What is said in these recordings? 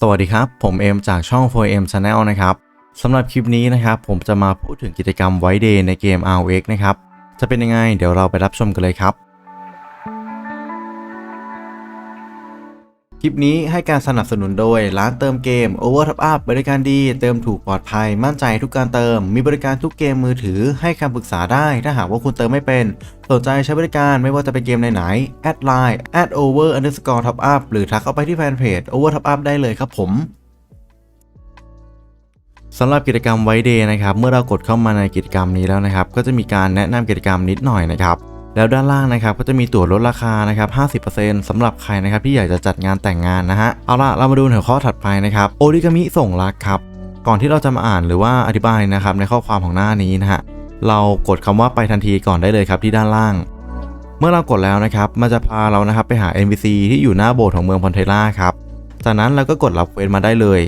สวัสดีครับ ผมเอมจากช่อง 4M Channel นะครับสำหรับคลิปนี้นะครับผมจะมาพูดถึงกิจกรรมไวเดย์ในเกม RX นะครับ จะเป็นยังไงเดี๋ยวเราไปรับชมกันเลยครับ คลิปนี้ให้การสนับสนุนโดยร้านเติมเกม Over Top Up บริการดี เติมถูกปลอดภัย มั่นใจทุกการเติม มีบริการทุกเกมมือถือ ให้คำปรึกษาได้ ถ้าหากว่าคุณเติมไม่เป็น สนใจใช้บริการไม่ว่าจะเป็นเกมไหนๆแอดไลน์ at over underscore top up หรือทักเข้าไปที่แฟนเพจ over top up ได้เลยครับผมสำหรับกิจกรรมไวเดย์นะครับ เมื่อเรากดเข้ามาในกิจกรรมนี้แล้วนะครับ ก็จะมีการแนะนำกิจกรรมนิดหน่อยนะครับ แล้วด้านล่างนะครับก็จะมีตั๋วลดราคานะครับ 50%สำหรับใครนะครับที่อยากจะจัดงานแต่งงานนะฮะ เอาละเรามาดูหัวข้อถัดไปนะครับโอริกามิส่งรักครับ ก่อนที่เราจะมาอ่านหรือว่าอธิบายนะครับในข้อความของหน้านี้นะฮะ เรากดคำว่าไปทันทีก่อนได้เลยครับที่ด้านล่าง เมื่อเรากดแล้วนะครับมันจะพาเรานะครับไปหา NPC ที่อยู่หน้าโบสถ์ของเมืองพอนเทล่าครับ จากนั้นเราก็กดรับเควสมาได้เลย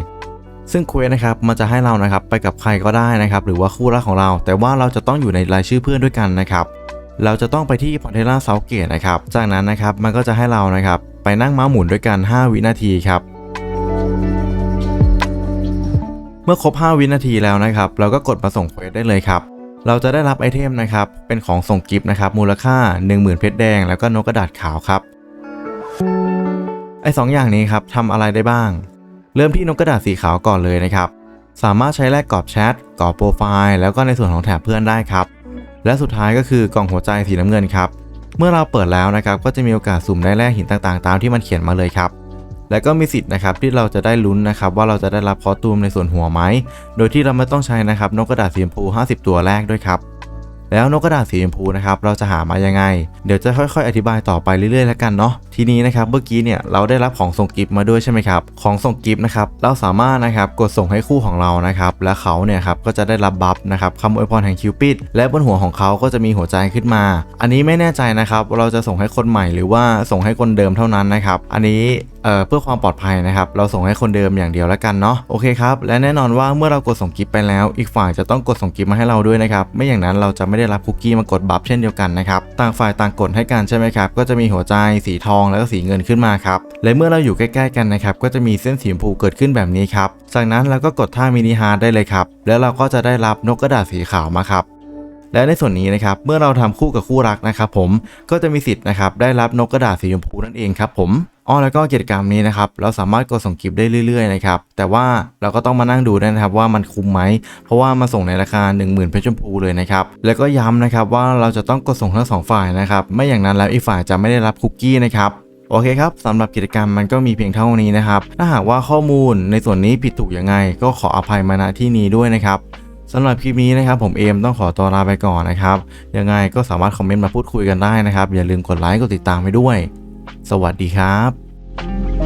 ซึ่งเควสนะครับมันจะให้เรานะครับไปกับใครก็ได้นะครับหรือว่าคู่รักของเรา แต่ว่าเราจะต้องอยู่ในรายชื่อเพื่อนด้วยกันนะครับ เราจะต้องไปที่พอนเทล่าเซาเกตนะครับ จากนั้นนะครับมันก็จะให้เรานะครับไปนั่งม้าหมุนด้วยกัน 5 วินาทีครับ เมื่อครบ 5 วินาทีแล้วนะครับ เราก็กดมาส่งเควสได้เลยครับ เราจะได้รับไอเทมนะครับ เป็นของส่งกิฟต์นะครับ มูลค่า 10,000 เพชรแดง แล้วก็นกกระดาษขาวครับ ไอ้สองอย่างนี้ครับทำอะไรได้บ้าง เริ่มที่นกกระดาษสีขาวก่อนเลยนะครับ สามารถใช้แลกกรอบแชทกรอบโปรไฟล์ แล้วก็ในส่วนของแถบเพื่อนได้ครับ และสุดท้ายก็คือกล่องหัวใจสีน้ำเงินครับ เมื่อเราเปิดแล้วนะครับก็จะมีโอกาสสุ่มได้แร่หินต่างๆ ตามที่มันเขียนมาเลยครับ และก็มีสิทธิ์นะครับที่เราจะได้ลุ้นนะครับว่าเราจะได้รับคอตูมในส่วนหัวไหม โดยที่เราไม่ต้องใช้นะครับนกกระดาษสีชมพู 50 ตัวแรกด้วยครับ แล้วนกกระดาษสีชมพูนะครับเราจะหามายังไง เดี๋ยวจะค่อยๆ อธิบายต่อไปเรื่อยๆแล้วกันเนาะทีนี้นะครับเมื่อกี้เนี่ยเราได้รับของส่งกิฟต์มาด้วยใช่ไหมครับของส่งกิฟต์นะครับเราสามารถนะครับกดส่งให้คู่ของเรานะครับและเขาเนี่ยครับก็จะได้รับบัฟนะครับคำอวยพรแห่งคิวปิดและบนหัวของเขาก็จะมีหัวใจขึ้นมา อันนี้ไม่แน่ใจนะครับว่าเราจะส่งให้คนใหม่หรือว่าส่งให้คนเดิมเท่านั้นนะครับอันนี้ เเพื่อความปลอดภัยนะครับ เราส่งให้คนเดิมอย่างเดียวแล้วกันเนาะโอเคครับและแน่นอนว่าเมื่อเรากดส่งกิฟต์ไปแล้ว อีกฝ่ายจะต้องกดส่งกิฟต์มาให้เราด้วยนะครับไม่อย่างนั้นเราจะไม่ได้รับคุกกี้มากดบัฟเช่นเดียวกันนะครับต่างฝ่ายต่างกดให้กันใช่ไหมครับก็จะมีหัวใจสีทองแล้วก็สีเงินขึ้นมาครับและเมื่อเราอยู่ใกล้ๆกันนะครับก็จะมีเส้นสีชมพูเกิดขึ้นแบบนี้ครับจากนั้นเราก็กดท่ามินิฮาร์ดได้เลยครับแล้วเราก็จะได้รับนกกระดาษสีขาวมาครับและในส่วนนี้นะครับเมื่อเราทำคู่กับคู่รักนะครับผมก็จะมีสิทธิ์นะครับได้รับนกกระดาษสีชมพูนั่นเองครับผม อ๋อแล้วก็กิจกรรมนี้นะครับเราสามารถกดส่งกิฟต์ได้เรื่อยๆนะครับแต่ว่าเราก็ต้องมานั่งดูด้วยนะครับว่ามันคุ้มไหมเพราะว่ามาส่งในราคา 10,000เพชรชมพูเลยนะครับแล้วก็ย้ำนะครับว่าเราจะต้องกดส่งทั้งสองฝ่ายนะครับไม่อย่างนั้นแล้วอีกฝ่ายจะไม่ได้รับคุกกี้นะครับโอเคครับสำหรับกิจกรรมมันก็มีเพียงเท่านี้นะครับถ้าหากว่าข้อมูลในส่วนนี้ผิดถูกยังไง ก็ขออภัยมาณที่นี้ด้วยนะครับสำหรับคลิปนี้นะครับผมเอมต้องขอตัวลาไปก่อนนะครับยังไงก็สามารถคอมเมนต์มาพูดคุยกันได้นะครับอย่าลืมกดไลค์กดติดตามให้ด้วย สวัสดีครับ